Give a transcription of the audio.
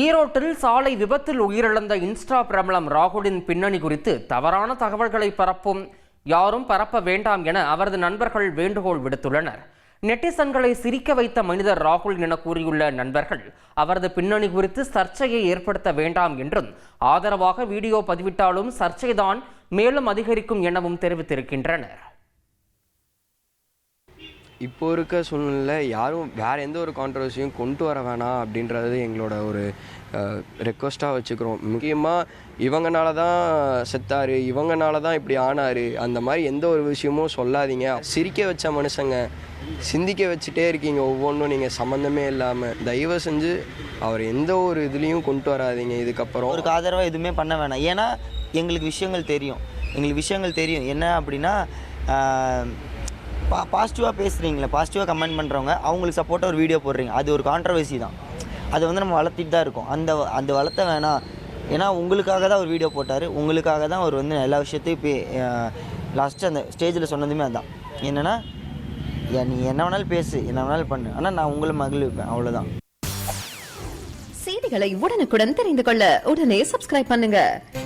ஈரோட்டில் சாலை விபத்தில் உயிரிழந்த இன்ஸ்டா பிரபலம் ராகுலின் பின்னணி குறித்து தவறான தகவல்களை பரப்பும். யாரும் பரப்ப வேண்டாம் என அவரது நண்பர்கள் வேண்டுகோள் விடுத்துள்ளனர். நெட்டிசன்களை சிரிக்க வைத்த மனிதர் ராகுல் என கூறியுள்ள நண்பர்கள் அவரது பின்னணி குறித்து சர்ச்சையை ஏற்படுத்த வேண்டாம் என்றும் ஆதரவாக வீடியோ பதிவிட்டாலும் சர்ச்சைதான் மேலும் அதிகரிக்கும் எனவும் தெரிவித்திருக்கின்றனர். இப்போ இருக்க சூழ்நிலை யாரும் வேறு எந்த ஒரு கான்ட்ரவர்சியும் கொண்டு வர வேணாம் அப்படின்றது எங்களோட ஒரு ரெக்வஸ்ட்டாக வச்சுக்கிறோம். முக்கியமாக இவங்கனால தான் செத்தாரு இவங்கனால தான் இப்படி ஆனாரு அந்த மாதிரி எந்த ஒரு விஷயமும் சொல்லாதீங்க. சிரிக்க வச்ச மனுஷங்க சிந்திக்க வச்சுட்டே இருக்கீங்க ஒவ்வொன்றும் நீங்கள் சம்மந்தமே இல்லாமல் தயவு செஞ்சு அவர் எந்த ஒரு இதுலேயும் கொண்டு வராதீங்க இதுக்கப்புறம். ஒரு ஆதரவாக எதுவுமே பண்ண வேணாம். ஏன்னா எங்களுக்கு விஷயங்கள் தெரியும். எங்களுக்கு விஷயங்கள் தெரியும். என்ன அப்படின்னா பா பாசிட்டிவாக பேசுகிறீங்களே பாசிட்டிவாக கமெண்ட் பண்ணுறவங்க அவங்களுக்கு சப்போர்ட்டாக ஒரு வீடியோ போடுறீங்க. அது ஒரு கான்ட்ரவர்சி தான். அதை வந்து நம்ம வளர்த்திட்டு தான் இருக்கோம். அந்த அந்த வளர்த்த வேணாம் ஏன்னா உங்களுக்காக தான் ஒரு வீடியோ போட்டார். உங்களுக்காக தான் அவர் வந்து எல்லா விஷயத்தையும் பே லாஸ்ட்டு அந்த ஸ்டேஜில் சொன்னதுமே அதுதான் என்னென்னா நீ என்ன வேணாலும் பேசு என்ன வேணாலும் பண்ணு. ஆனால் நான் உங்களை மகிழ்விப்பேன். அவ்வளோதான் செய்திகளை உடனுக்குடன் தெரிந்து கொள்ள உடனே சப்ஸ்கிரைப் பண்ணுங்கள்